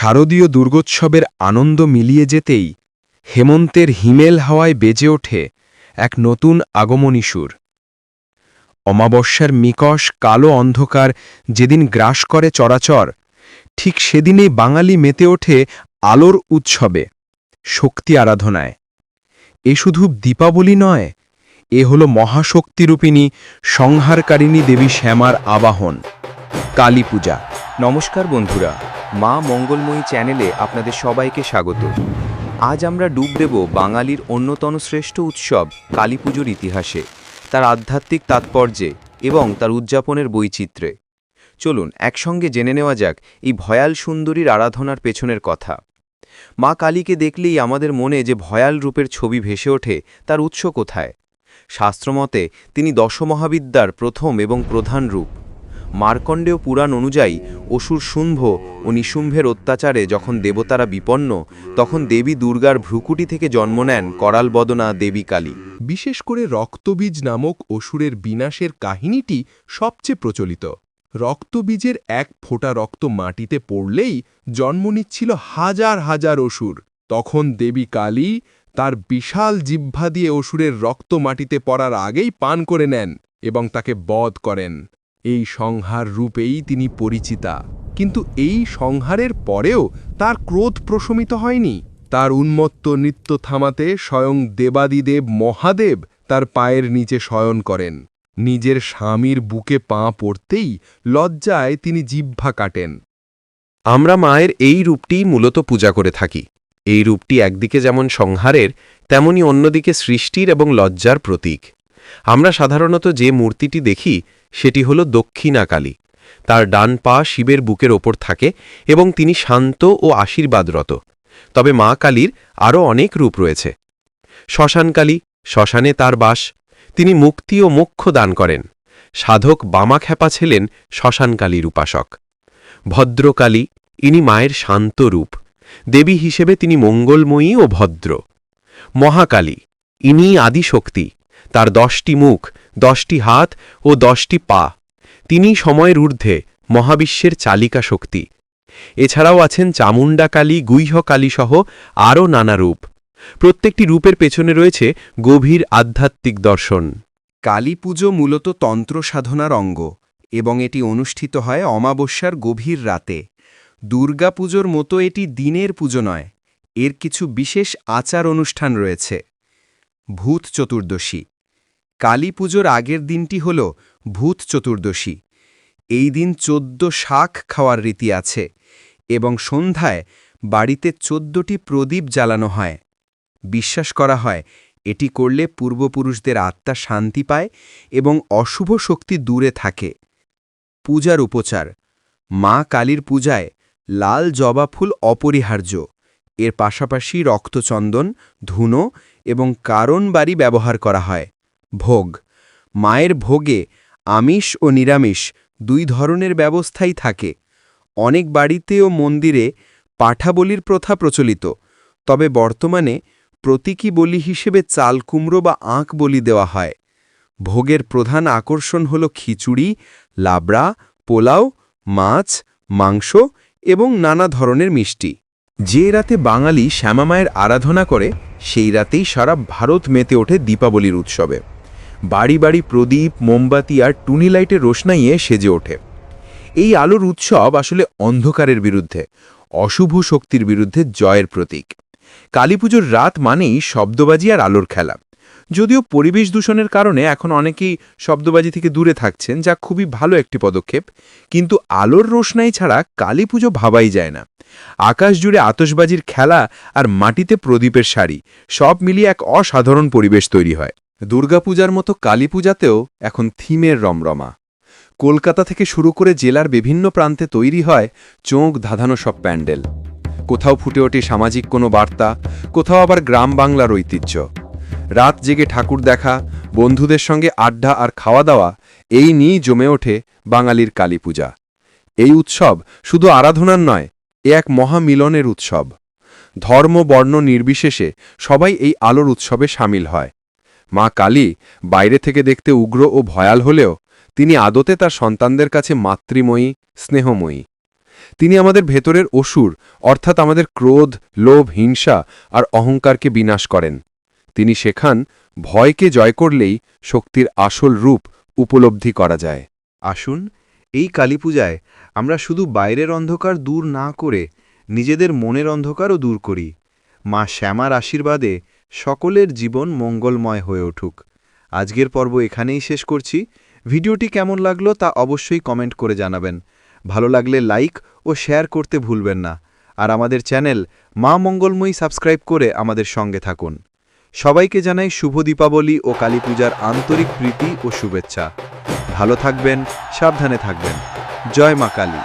শারদীয় দুর্গোৎসবের আনন্দ মিলিয়ে যেতেই হেমন্তের হিমেল হাওয়ায় বেজে ওঠে এক নতুন আগমনী সুর অমাবস্যার মিকশ কালো অন্ধকার যেদিন গ্রাস করে চরাচর, ঠিক সেদিনেই বাঙালি মেতে ওঠে আলোর উৎসবে, শক্তি আরাধনায়। এ শুধু দীপাবলি নয়, এ হল মহাশক্তিরূপিণী সংহারকারিণী দেবী শ্যামার আবাহন, কালী পূজা। নমস্কার বন্ধুরা মা মঙ্গলময়ী চ্যানেলে আপনাদের সবাইকে স্বাগত। আজ আমরা ডুব দেব বাঙালির অন্যতম শ্রেষ্ঠ উৎসব কালী পুজোর ইতিহাসে, তার আধ্যাত্মিক তাৎপর্যে এবং তার উদযাপনের বৈচিত্র্যে। চলুন একসঙ্গে জেনে নেওয়া যাক এই ভয়াল সুন্দরীর আরাধনার পেছনের কথা। মা কালীকে দেখলেই আমাদের মনে যে ভয়াল রূপের ছবি ভেসে ওঠে, তার উৎস কোথায়? শাস্ত্রমতে তিনি দশমহাবিদ্যার প্রথম এবং প্রধান রূপ। মার্কণ্ডেয় পুরাণ অনুযায়ী অসুর শুম্ভ ও নিশুম্ভের অত্যাচারে যখন দেবতারা বিপন্ন, তখন দেবী দুর্গার ভ্রুকুটি থেকে জন্ম নেন করালবদনা দেবী কালী। বিশেষ করে রক্তবীজ নামক অসুরের বিনাশের কাহিনীটি সবচেয়ে প্রচলিত। রক্তবীজের এক ফোঁটা রক্ত মাটিতে পড়লেই জন্ম নিচ্ছিল হাজার হাজার অসুর। তখন দেবী কালী তার বিশাল জিহ্বা দিয়ে অসুরের রক্ত মাটিতে পড়ার আগেই পান করে নেন এবং তাকে বধ করেন। এই সংহার রূপেই তিনি পরিচিতা। কিন্তু এই সংহারের পরেও তার ক্রোধ প্রশমিত হয়নি। তার উন্মত্ত নৃত্য থামাতে স্বয়ং দেবাদিদেব মহাদেব তার পায়ের নিচে শয়ন করেন। নিজের স্বামীর বুকে পা পড়তেই লজ্জায় তিনি জিহ্বা কাটেন। আমরা মায়ের এই রূপটিই মূলত পূজা করে থাকি। এই রূপটি একদিকে যেমন সংহারের, তেমনি অন্যদিকে সৃষ্টির এবং লজ্জার প্রতীক। আমরা সাধারণত যে মূর্তিটি দেখি, সেটি হল দক্ষিণাকালী। তার ডান পা শিবের বুকের ওপর থাকে এবং তিনি শান্ত ও আশীর্বাদরত। তবে মা কালীর আরও অনেক রূপ রয়েছে। শ্মশানকালী, শ্মশানে তার বাস, তিনি মুক্তি ও মোক্ষ দান করেন। সাধক বামাখ্যাপা ছিলেন শ্মশানকালীর উপাসক ভদ্রকালী, ইনি মায়ের শান্ত রূপ। দেবী হিসেবে তিনি মঙ্গলময়ী ও ভদ্র। মহাকালী ইনি আদিশক্তি। তার দশটি মুখ, দশটি হাত ও দশটি পা। তিনি সময়ের ঊর্ধ্বে মহাবিশ্বের চালিকা শক্তি। এছাড়াও আছেন চামুণ্ডা কালী গুহ্যকালী সহ আরও নানা রূপ। প্রত্যেকটি রূপের পেছনে রয়েছে গভীর আধ্যাত্মিক দর্শন। কালী পুজো মূলত তন্ত্র সাধনার অঙ্গ এবং এটি অনুষ্ঠিত হয় অমাবস্যার গভীর রাতে। দুর্গাপুজোর মতো এটি দিনের পুজো নয়, এর কিছু বিশেষ আচার অনুষ্ঠান রয়েছে। ভূত চতুর্দশী। কালী পুজোর আগের দিনটি হল ভূত চতুর্দশী। এই দিন চোদ্দ শাক খাওয়ার রীতি আছে এবং সন্ধ্যায় বাড়িতে চোদ্দটি প্রদীপ জ্বালানো হয়। বিশ্বাস করা হয়, এটি করলে পূর্বপুরুষদের আত্মা শান্তি পায় এবং অশুভ শক্তি দূরে থাকে। পূজার উপচার, মা কালীর পূজায় লাল জবা ফুল অপরিহার্য। এর পাশাপাশি রক্তচন্দন, ধুনো এবং কারণ বাড়ি ব্যবহার করা হয়। ভোগ। মায়ের ভোগে আমিষ ও নিরামিষ দুই ধরনের ব্যবস্থাই থাকে। অনেক বাড়িতে ও মন্দিরে পাঠাবলির প্রথা প্রচলিত, তবে বর্তমানে প্রতীকী বলি হিসেবে চাল কুমড়ো বা আঁক বলি দেওয়া হয়। ভোগের প্রধান আকর্ষণ হল খিচুড়ি, লাবড়া, পোলাও, মাছ, মাংস এবং নানা ধরনের মিষ্টি। যে রাতে বাঙালি শ্যামামায়ের আরাধনা করে, সেই রাতেই সারা ভারত মেতে ওঠে দীপাবলির উৎসবে। বাড়ি বাড়ি প্রদীপ, মোমবাতি আর টুনি লাইটের রোশনাইয়ে সেজে ওঠে। এই আলোর উৎসব আসলে অন্ধকারের বিরুদ্ধে, অশুভ শক্তির বিরুদ্ধে জয়ের প্রতীক। কালীপুজোর রাত মানেই শব্দবাজি আর আলোর খেলা। যদিও পরিবেশ দূষণের কারণে এখন অনেকেই শব্দবাজি থেকে দূরে থাকছেন, যা খুবই ভালো একটি পদক্ষেপ। কিন্তু আলোর রোশনাই ছাড়া কালী পুজো ভাবাই যায় না। আকাশ জুড়ে আতসবাজির খেলা আর মাটিতে প্রদীপের শাড়ি, সব মিলিয়ে এক অসাধারণ পরিবেশ তৈরি হয়। দুর্গাপূজার মতো কালী পূজাতেও এখন থিমের রমরমা। কলকাতা থেকে শুরু করে জেলার বিভিন্ন প্রান্তে তৈরি হয় চোখ ধাঁধানো সব প্যান্ডেল। কোথাও ফুটে ওঠে সামাজিক কোনো বার্তা, কোথাও আবার গ্রাম বাংলার ঐতিহ্য। রাত জেগে ঠাকুর দেখা, বন্ধুদের সঙ্গে আড্ডা আর খাওয়া দাওয়া এই নিয়েই জমে ওঠে বাঙালির কালী পূজা এই উৎসব শুধু আরাধনার নয়, এ এক মহামিলনের উৎসব। ধর্ম, বর্ণ নির্বিশেষে সবাই এই আলোর উৎসবে সামিল হয়। মা কালী বাইরে থেকে দেখতে উগ্র ও ভয়াল হলেও তিনি আদতে তার সন্তানদের কাছে মাতৃময়ী, স্নেহময়ী। তিনি আমাদের ভেতরের অসুর, অর্থাৎ আমাদের ক্রোধ, লোভ, হিংসা আর অহংকারকে বিনাশ করেন। তিনি শেখান ভয়কে জয় করলেই শক্তির আসল রূপ উপলব্ধি করা যায়। আসুন, এই কালীপূজায় আমরা শুধু বাইরের অন্ধকার দূর না করে নিজেদের মনের অন্ধকারও দূর করি। মা শ্যামার আশীর্বাদে সকলের জীবন মঙ্গলময় হয়ে উঠুক। আজকের পর্ব এখানেই শেষ করছি। ভিডিওটি কেমন লাগল তা অবশ্যই কমেন্ট করে জানাবেন। ভালো লাগলে লাইক ও শেয়ার করতে ভুলবেন না। আর আমাদের চ্যানেল মা মঙ্গলময়ী সাবস্ক্রাইব করে আমাদের সঙ্গে থাকুন। সবাইকে জানাই শুভ দীপাবলি ও কালীপূজার আন্তরিক প্রীতি ও শুভেচ্ছা। ভালো থাকবেন, সাবধানে থাকবেন। জয় মা কালী।